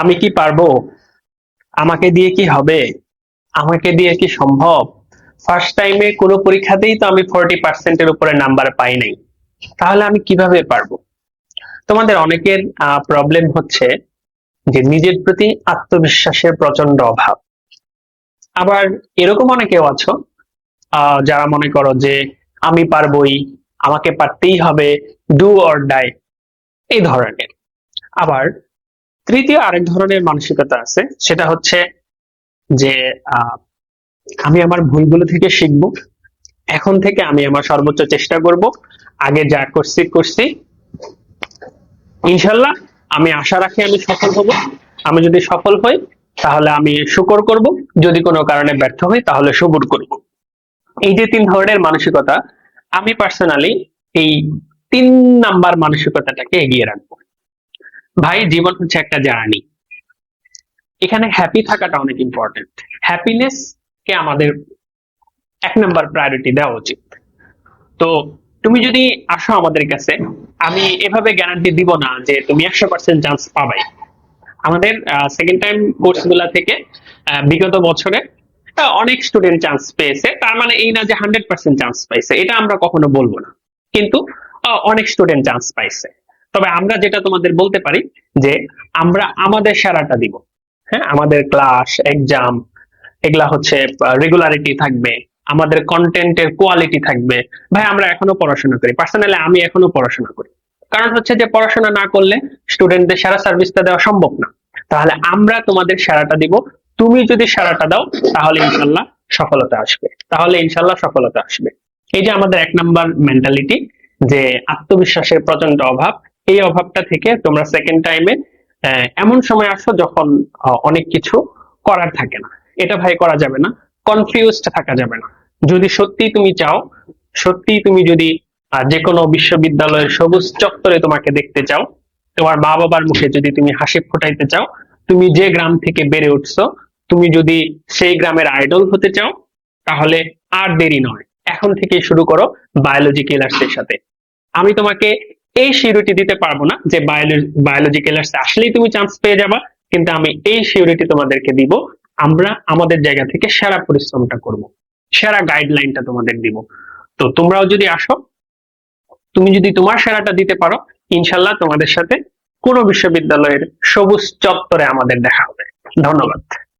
আমি কি পারব? আমাকে দিয়ে কি হবে? আমাকে দিয়ে কি সম্ভব? ফার্স্ট টাইমে কোনো পরীক্ষাতেই তো আমি ফোরটি পার্সেন্টের উপরে নাম্বার পাই নাই। তাহলে আমি কীভাবে পারব? তোমাদের অনেকের প্রবলেম হচ্ছে যে নিজের প্রতি আত্মবিশ্বাসের প্রচণ্ড অভাব। আবার এরকম অনেকেও আছো যারা মনে করো যে আমি পারবই, আমাকে পারতেই হবে ডু অর ডাই এই ধরনের। আবার তৃতীয় আরেক ধরনের মানসিকতা আছে, সেটা হচ্ছে যে আমি আমার ভুলগুলো থেকে শিখব, এখন থেকে আমি আমার সর্বোচ্চ চেষ্টা করব, আগে যা করছি করছি। ইনশাল্লাহ আমি আশা রাখি আমি সফল হব। আমি যদি সফল হই, তাহলে আমি শুকর করব। যদি কোনো কারণে ব্যর্থ হই, তাহলে সবুর করব। এই যে তিন ধরনের মানসিকতা, আমি পার্সোনালি এই তিন নাম্বার মানসিকতাটাকে এগিয়ে রাখব। ভাই, জীবন হচ্ছে একটা জার্নি। এখানে হ্যাপি থাকাটা অনেক ইম্পর্টেন্ট হ্যাপিনেস কে আমাদের এক নাম্বার প্রায়োরিটি দেওয়া উচিত। তো, তুমি যদি আসো আমাদের কাছে, আমি এভাবে গ্যারান্টি দিব না যে তুমি একশো পার্সেন্ট চান্স পাবাই। আমাদের সেকেন্ড টাইম কোর্সগুলা থেকে বিগত বছরে অনেক স্টুডেন্ট চান্স পেয়েছে। তার মানে এই না যে হান্ড্রেড পার্সেন্ট চান্স পাইছে, এটা আমরা কখনো বলব না। কিন্তু অনেক স্টুডেন্ট চান্স পাইছে। তবে আমরা যেটা তোমাদের বলতে পারি যে আমরা আমাদের সেরাটা দিব। হ্যাঁ? আমাদের ক্লাস এক্সাম এগুলা হচ্ছে রেগুলারিটি থাকবে, আমাদের কন্টেন্টের কোয়ালিটি থাকবে। ভাই, আমরা এখনও পড়াশোনা করি। পার্সোনালি আমি এখনও পড়াশোনা করি। কারণ হচ্ছে যে পড়াশোনা না করলে স্টুডেন্টদের সেরা সার্ভিসটা দেওয়া সম্ভব না। তাহলে আমরা তোমাদের সেরাটা দিব। তুমি যদি সেরাটা দাও, তাহলে ইনশাল্লাহ সফলতা আসবে। তাহলে ইনশাল্লাহ সফলতা আসবে। এই যে আমাদের এক নাম্বার মেন্টালিটি যে আত্মবিশ্বাসের প্রচণ্ড অভাব এই অভাবটা থেকে তোমরা সেকেন্ড টাইমে এমন সময় আসো যখন অনেক কিছু করার থাকে না। এটা ভাই করা যাবে না। কনফিউজড থাকা যাবে না। যদি সত্যি তুমি চাও সত্যি তুমি যদি যে কোনো বিশ্ববিদ্যালয়ের সবুজ চত্বরে তোমাকে দেখতে চাও, তোমার মা বাবার মুখে যদি তুমি হাসি ফোটাইতে চাও, তুমি যে গ্রাম থেকে বেড়ে উঠছো, তুমি যদি সেই গ্রামের আইডল হতে চাও, তাহলে আর দেরি নয়। এখন থেকে শুরু করো বায়োলজি কিলার্সের সাথে। আমি তোমাকে এই সিউরিটি দিতে পারব না যে বায়োলজি কিলার্স আসলেই তুমি চান্স পেয়ে যাবা, কিন্তু আমি এই সিউরিটি তোমাদেরকে দিব। আমরা আমাদের জায়গা থেকে সেরা পরিশ্রমটা করব। সেরা গাইডলাইনটা তোমাদের দিব। তো তোমরাও যদি আসো, তুমি যদি তোমার সেরাটা দিতে পারো, ইনশাল্লাহ তোমাদের সাথে কোনো বিশ্ববিদ্যালয়ের সবুজ চত্বরে আমাদের দেখা হবে। ধন্যবাদ।